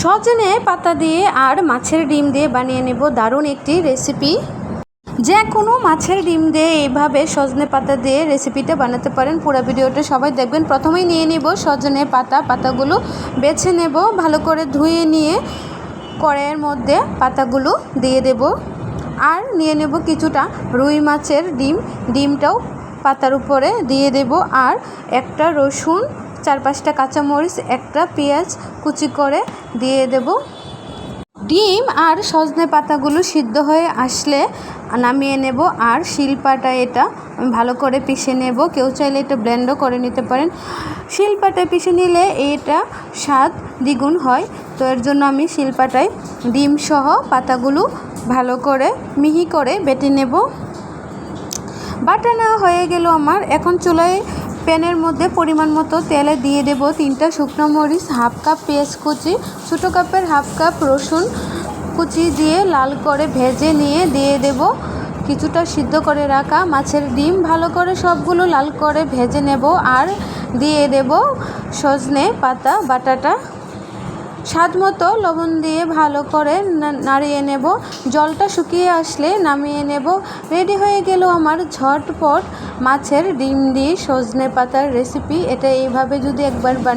সজনে পাতা দিয়ে আর মাছের ডিম দিয়ে বানিয়ে নেব দারুণ একটি রেসিপি যে কোনো মাছের ডিম দিয়ে এইভাবে সজনে পাতা দিয়ে রেসিপিটা বানাতে পারেন। পুরো ভিডিওটা সবাই দেখবেন। প্রথমেই নিয়ে নেব সজনে পাতা, পাতাগুলো বেছে নেব, ভালো করে ধুয়ে নিয়ে কড়াইয়ের মধ্যে পাতাগুলো দিয়ে দেব। আর নিয়ে নেব কিছুটা রুই মাছের ডিম। ডিমটাও পাতার উপরে দিয়ে দেব। আর একটা রসুন চার পাঁচটা কাঁচামরিচ, একটা পেঁয়াজ কুচি করে দিয়ে দেব। ডিম আর সজনে পাতাগুলো সিদ্ধ হয়ে আসলে নামিয়ে নেব। আর শিলপাটা এটা আমি ভালো করে পিষে নেব। কেউ চাইলে এটা ব্লেন্ডও করে নিতে পারেন। শিলপাটায় পিষে নিলে এটা স্বাদ দ্বিগুণ হয়। তো এর জন্য আমি শিলপাটায় ডিম সহ পাতাগুলো ভালো করে মিহি করে বেটে নেব। বাটা নেওয়া হয়ে গেল আমার। এখন চুলায় প্যানের মধ্যে পরিমাণ মতো তেলে দিয়ে দেব তিনটা শুকনো মরিচ, হাফ কাপ পেঁয়াজ কুচি, ছোটো কাপের হাফ কাপ রসুন কুচি দিয়ে লাল করে ভেজে নিয়ে দিয়ে দেব। কিছুটা সিদ্ধ করে রাখা মাছের ডিম, ভালো করে সবগুলো লাল করে ভেজে নেব আর দিয়ে দেব সজনে পাতা, বাটাটা। স্বাদ মতো লবণ দিয়ে ভালো করে নাড়িয়ে নেব। জলটা শুকিয়ে আসলে নামিয়ে নেব। রেডি হয়ে গেল আমার ঝটপট মাছের ডিম দিয়ে সজনে পাতার রেসিপি এটা এইভাবে যদি একবার বানিয়ে